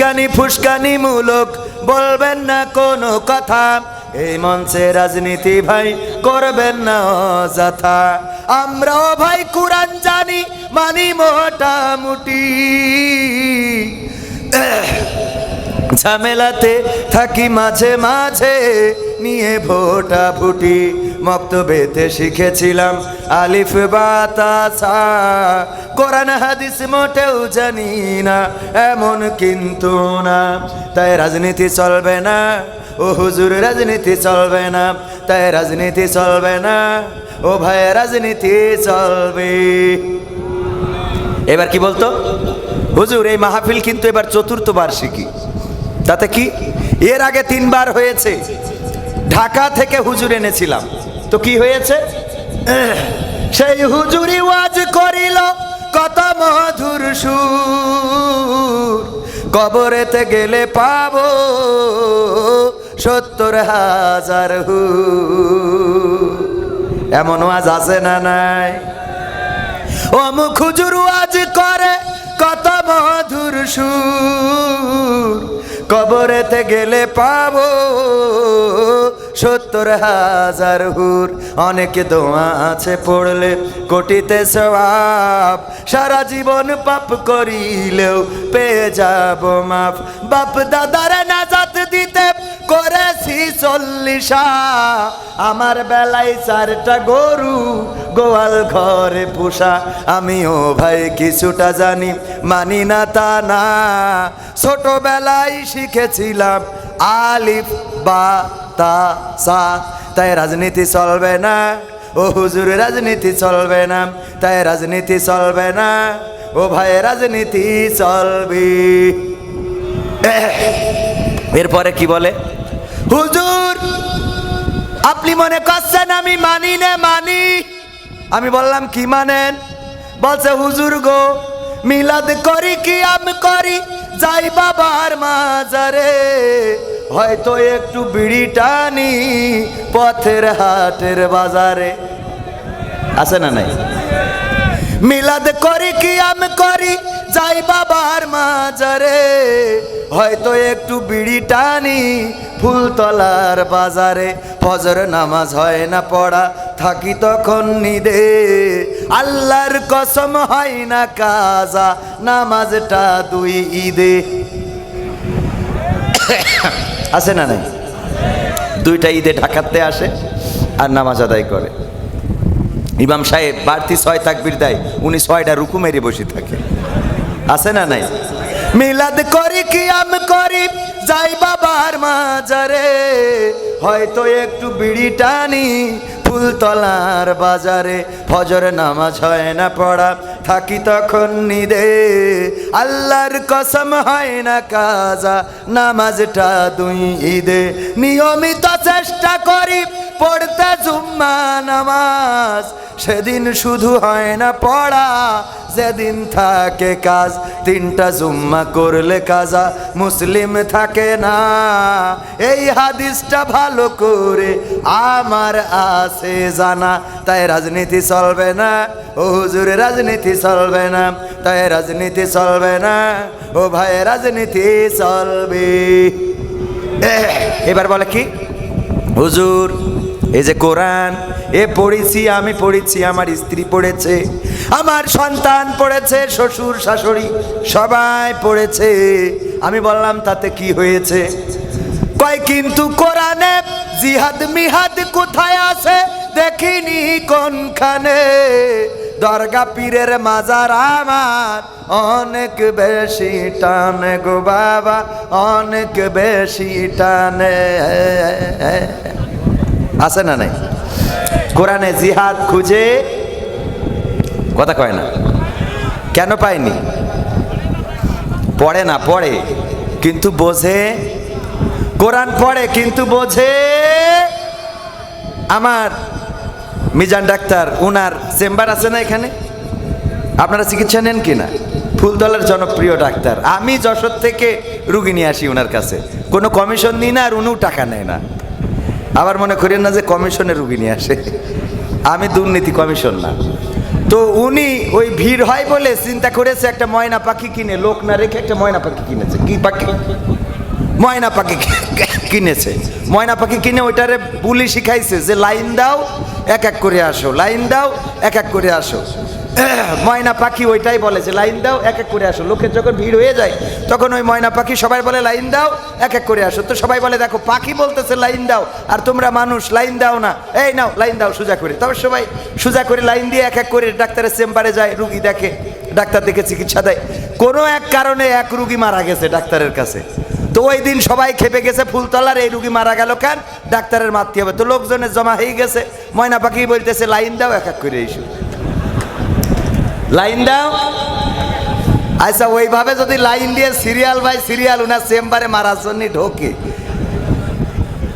কানি ফুসকানি মূলক, বলবেন না কোনো কথা। এই মঞ্চে রাজনীতি ভাই করবেন না অযথা। আমরাও ভাই কোরআন জানি, মানি মোটামুটি ঝামেলাতে থাকি মাঝে মাঝে, নিয়ে ভোটা ফুটি মক্তবেতে শিখেছিলাম আলিফ বাতাসা কোরআন হাদিস মোটেও জানি না, এমন কিন্তু না। তাই রাজনীতি চলবে না, ও হুজুর রাজনীতি চলবে না, তাই রাজনীতি চলবে না, ও ভাই রাজনীতি চলবে। এবার কি বলতো? হুজুর, এই মাহফিল কিন্তু এবার চতুর্থ বার্ষিকী তাতে কি? এর আগে তিনবার হয়েছে। ঢাকা থেকে হুজুর এনেছিলাম। তো কি হয়েছে? সেই হুজুরি ওয়াজ করিল, কত মধুর সুর। কবরেতে গেলে পাবো সত্তর হাজার হু এমন ওয়াজ আছে না নাই? অমুক হুজুর ওয়াজ করে, কত মধুর সুর। কবরেতে গেলে পাবো। সত্তর হাজার হুর, অনেক দোয়া আছে পড়লে, কোটিতে সবাব সারা জীবন পাপ করিলেও পেয়ে যাব মাপ বাপ দাদার দিতে করেছি চল্লিশা, আমার বেলায় চারটা গরু, গোয়াল ঘরে পোষা। আমিও ভাই কিছুটা জানি, মানি না তা না। ছোটবেলায় শিখেছিলাম আলিফ বা তা সা। তাই রাজনীতি চলবে না। ও হুজুর, রাজনীতি চলবে না। তাই রাজনীতি চলবে না। ও ভাই, রাজনীতি চলবি। এরপরে কি বলে? হুজুর, আপনি মনে করছেন আমি মানি না মানি? আমি বললাম, কি মানেন? বলছে, হুজুর গো, মিলাদ করি কি আমি করি? যাই বাবার মাজারে, হয়তো একটু বিড়ি টানি পথের হাটের বাজারে। আছে না নাই? মিলাদ করি কি আমি করি? যাই বাবার মাজারে। হয়তো একটু বিড়ি টানি ফুলতলার বাজারে। ফজর নামাজ হয় না পড়া, থাকি তখন নিদে। আল্লাহর কসম হয় না কাজা, নামাজটা দুই ঈদে। আছে না নাই? দুইটা ঈদে ঢাকাতে আসে আর নামাজ আদায় করে। ইমাম সাহেব বাড়তি ছয় তাকবির দেয়, উনি ছয়টা রুকু মেরে বসে থাকে। আছে না নাই? মিলাদ করি কি আম করি, যাই বাবার মাজারে। হয়তো একটু বিড়ি টানি ফুলতলার বাজারে। ফজর নামাজ হয় না পড়া, থাকি তখন নিদে। আল্লাহর কসম হয় না কাজা, নামাজটা দুই ঈদে। নিয়মিত চেষ্টা করি পড়তে জুম্মা নামাজ। সেদিন শুধু হয় না পড়া, যেদিন থাকে কাজ। তিনটা জুম্মা করলে কাজা মুসলিম থাকে না। এই হাদিসটা ভালো করে আমার আছে জানা। তাই রাজনীতি চলবে না। ও হুজুরে, রাজনীতি চলবে না। তাই রাজনীতি চলবে না। ও ভাই, রাজনীতি চলবে। এবার বলে কি? হুজুর এই যে কোরআন, এ পড়েছি, আমি পড়েছি, আমার স্ত্রী পড়েছে, আমার সন্তান পড়েছে, শ্বশুর, শাশুড়ি সবাই পড়েছে। আমি বললাম, তাতে কি হয়েছে? কয়, কিন্তু কোরআনে জিহাদ, মিহাদ কোথায় আছে? দেখিনি কোনখানে। দরগা পীরের মাজার আমার অনেক বেশি টানে গো বাবা, অনেক বেশি টানে। আছে না নাই? কোরআনে জিহাদ খুঁজে কথা কয় না। কেন পায়নি? পড়ে না, পড়ে, কিন্তু বোঝে। কোরআন পড়ে, কিন্তু বোঝে। আমার মিজান ডাক্তার, উনার চেম্বার আছে না এখানে? আপনারা চিকিৎসা নেন কি না ফুলতলার জনপ্রিয় ডাক্তার। আমি যশোর থেকে রুগী নিয়ে আসি ওনার কাছে। কোনো কমিশন নিই না আর উনিও টাকা নেয় না। আবার মনে করেন না যে কমিশনে রুগী নিয়ে আসে। আমি দুর্নীতি কমিশন না। তো উনি ওই ভিড় হয় বলে চিন্তা করেছে একটা ময়না পাখি কিনে, লোক না রেখে একটা ময়না পাখি কিনেছে। কি পাখি? ময়না পাখি কিনেছে। ময়না পাখি কিনে ওইটারে বুলি শিখাইছে যে, লাইন দাও, এক এক করে আসো, লাইন দাও, এক এক করে আসো। ময়না পাখি ওইটাই বলে যে, লাইন দাও, এক এক করে আসো। লোকের যখন ভিড় হয়ে যায়, তখন ওই ময়না পাখি সবাই বলে, লাইন দাও, এক এক করে আসো। তো সবাই বলে, দেখো, পাখি বলতেছে, লাইন দাও। আর তোমরা মানুষ, লাইন দাও না। এই নাও, লাইন দাও, সোজা করে। তবে সবাই সোজা করে লাইন দিয়ে এক এক করে ডাক্তারের চেম্বারে যায়, রুগী দেখে, ডাক্তার দেখে চিকিৎসা দেয়। কোনো এক কারণে এক রুগী মারা গেছে ডাক্তারের কাছে। তো ওই দিন সবাই খেপে গেছে ফুলতলার, এই রুগী মারা গেল কেন ডাক্তারের মারতে হবে। তো লোকজনের জমা হয়ে গেছে। ময়না পাখি বলতেছে, লাইন দাও, এক এক করে এইসব লাইন দাও আচ্ছা ওইভাবে যদি লাইন দিয়ে সিরিয়াল বাই সিরিয়াল উনার চেম্বারে মারার জন্য ঢোকে।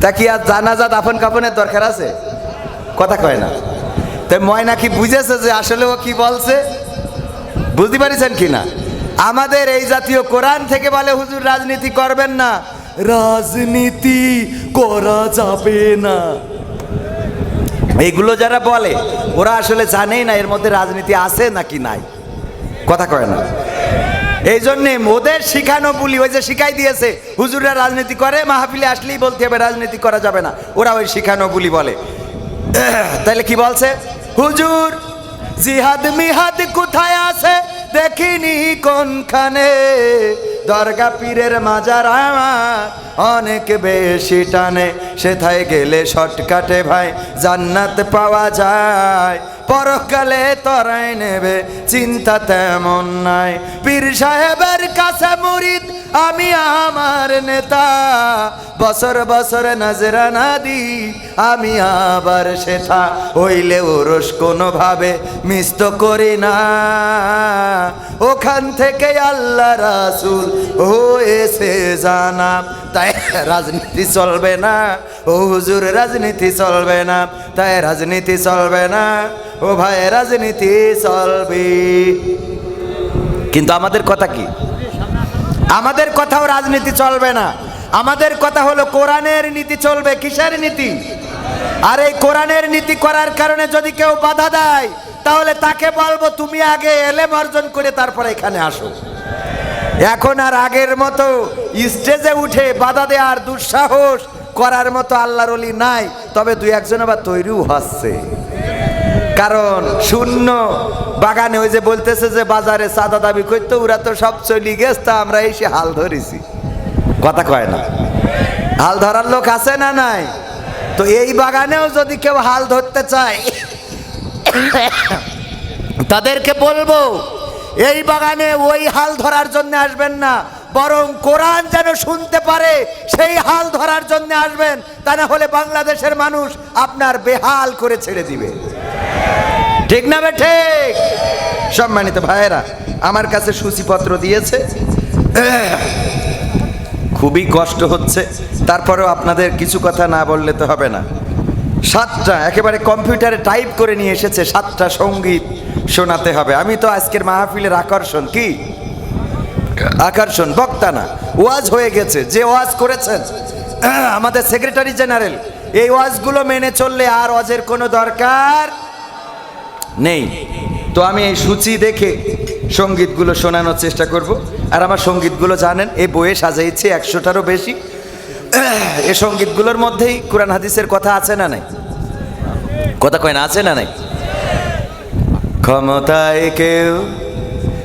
তা কি আর জানাজা দাফন কাফনের দরকার আছে? কথা কয় না। তাই ময়না কি বুঝেছে যে আসলে ও কি বলছে? বুঝতে পারিছেন কি না? আমাদের এই জাতীয় কোরআন থেকে বলে, হুজুর, রাজনীতি করবেন না। রাজনীতি করা যাবে না। এইগুলো যারা বলে, ওরা আসলে জানেই না এর মধ্যে রাজনীতি আছে নাকি নাই। কথা কয় না। এই জন্যে ওদের শিখানো বলি, ওই যে শিখাই দিয়েছে, হুজুররা রাজনীতি করে, মাহফিলে আসলেই বলতে হবে রাজনীতি করা যাবে না। ওরা ওই শিখানো বলি বলে। তাহলে কি বলছে? হুজুর, জিহাদ মিহাদ কোথায় আছে? দেখিনি কোনখানে। দরগা পীরের মাজার আমার অনেক বেশি টানে। সেথায় গেলে শর্টকাটে ভাই জান্নাত পাওয়া যায়। পরকালে তরাই নেবে, চিন্তা তেমন নাই। পীর সাহেবের কাছে মুরিদ, আমি আমার নেতা। বছর বছর নজরানা দি আমি আবার সেথা হইলে ওরস কোনোভাবে মিস তো করি না। ওখান থেকে আল্লাহ রাসুল হয়েছে জানা। তাই রাজনীতি চলবে না। ও হুজুর, রাজনীতি চলবে না। তাই রাজনীতি চলবে না। ও ভাই, রাজনীতি চলবে। কিন্তু আমাদের কথা কি? আমাদের কথাও রাজনীতি চলবে না। আমাদের কথা হলো কোরআনের নীতি চলবে, কিসের নীতি? আর এই কোরআনের নীতি করার কারণে যদি কেউ বাধা দেয়, তাহলে তাকে বলব, তুমি আগে এলেম অর্জন করে তারপরে এখানে আসো। এখন আর আগের মতো স্টেজে উঠে বাধা দেওয়ার দুঃসাহস করার মতো আল্লাহর অলি নাই, তবে দুই একজন আবার তৈরিও হচ্ছে। কারণ শূন্য, বাগানে ওই যে বলতেছে যে বাজারে চাঁদা দাবি করতো, ওরা তো সব চলি গেছে, তা আমরা এসে হাল ধরেছি। কথা কয় না। হাল ধরার লোক আছে না নাই? তো এই বাগানেও যদি কেউ হাল ধরতে চায়, তাদেরকে বলব, এই বাগানে ওই হাল ধরার জন্য আসবেন না। বরং কোরআন যেন শুনতে পারে, সেই হাল ধরার জন্য আসবেন, তা না হলে বাংলাদেশের মানুষ আপনার বেহাল করে ছেড়ে দিবে। ঠিক না ঠিক? সম্মানিত ভাইয়েরা, আমার কাছে সূচিপত্র দিয়েছে। খুবই কষ্ট হচ্ছে, তারপরেও আপনাদের কিছু কথা না বললে তো হবে না। সাতটা, একেবারে কম্পিউটারে টাইপ করে নিয়ে এসেছে, সাতটা সংগীত শোনাতে হবে। আমি তো আজকের মাহফিলের আকর্ষণ, কি? আকর্ষণ, বক্তা না। ওয়াজ হয়ে গেছে। যে ওয়াজ করেছেন, আমাদের সেক্রেটারি জেনারেল, এই ওয়াজগুলো মেনে চললে আর ওয়াজের কোনো দরকার নেই। তো আমি এই সূচি দেখে সঙ্গীতগুলো শোনানোর চেষ্টা করব। আর আমার সঙ্গীতগুলো জানেন এই বইয়ে সাজাইছে একশোটারও বেশি। এ সঙ্গীতগুলোর মধ্যেই কোরআন হাদিসের কথা আছে না নাই? কথা কয় না, আছে না নাই? ক্ষমতায় কেউ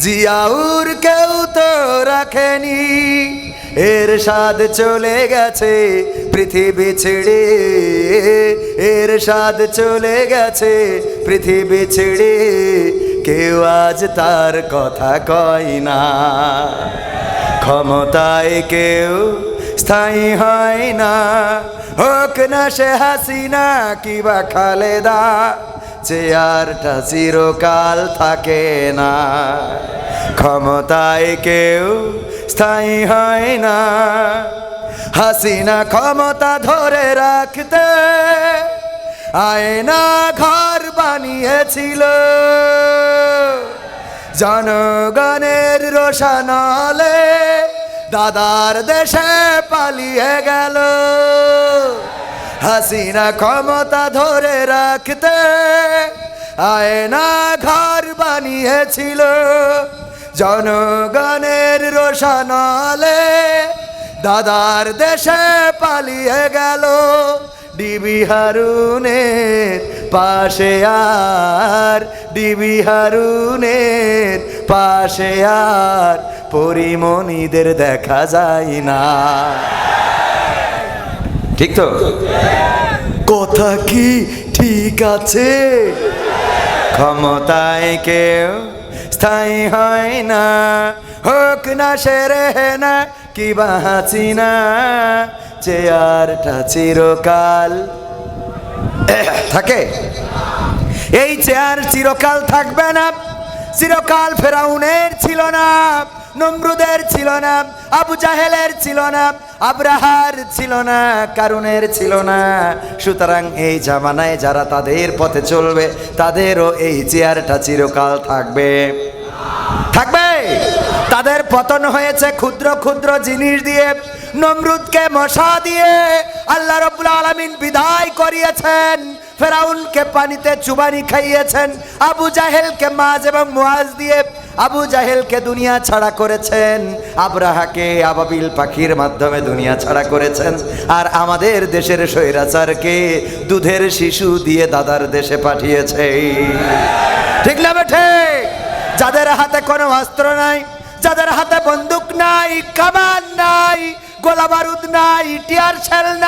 জিয়াউর কেউ তো রাখেনি। এর স্বাদ চলে গেছে পৃথিবী ছেড়ে। এর স্বাদ চলে গেছে পৃথিবী ছেড়ে। কেউ আজ তার কথা কয় না। ক্ষমতায় কেউ স্থায়ী হয় না। হোক না সে হাসিনা কিবা খালেদা। চেয়ারটা চিরকাল থাকে না। ক্ষমতায় কেউ স্থায়ী হয় না। হাসিনা ক্ষমতা ধরে রাখতে আয়না ঘর বানিয়েছিল। জনগণের রোশানলে দাদার দেশে পালিয়ে গেল। হাসিনা ক্ষমতা ধরে রাখতে আয়না ঘর বানিয়েছিল। জনগণের রোশানালে দাদার দেশে পালিয়ে গেল। ডিবি হারুনের পাশে আর, ডিবি হারুনের পাশে আর, পরিমণিদের দেখা যায় না। ঠিক তো? কথা কি ঠিক আছে। ক্ষমতায় কেউ স্থায়ী হয় না। হোক না সেরে না, কি বাঁচি না। চেয়ারটা চিরকাল থাকে। এই চেয়ার চিরকাল থাকবে না। চিরকাল ফেরাউনের ছিল না। নমরুদের ছিল না, আবু জাহেলের ছিল না, আব্রাহার ছিল না, কারুনের ছিল না। সুতরাং এই জামানায় যারা তাদের পথে চলবে, তাদেরও এই চেয়ারটা চিরকাল থাকবে। থাকবে? তাদের পতন হয়েছে ক্ষুদ্র ক্ষুদ্র জিনিস দিয়ে, নমরুদকে মশা দিয়ে আল্লাহ রব্বুল আলমিন বিদায় করিয়েছেন। ফেরাউনকে পানিতে চুবানি খাইয়েছেন, আবু জাহেলকে মাছ এবং মুয়াজ দিয়ে আবু জাহেলকে দুনিয়া ছাড়া করেছেন, আবরাহাকে আবাবিল পাখির মাধ্যমে দুনিয়া ছাড়া করেছেন, আর আমাদের দেশের স্বৈরাচারকে দুধের শিশু দিয়ে দাদার দেশে পাঠিয়েছে। ঠিক না বেঠে? যাদের হাতে কোনো অস্ত্র নাই, যাদের হাতে বন্দুক নাই, কামান নাই গোলা বারুদ নাই, টিয়ার শেল নাই।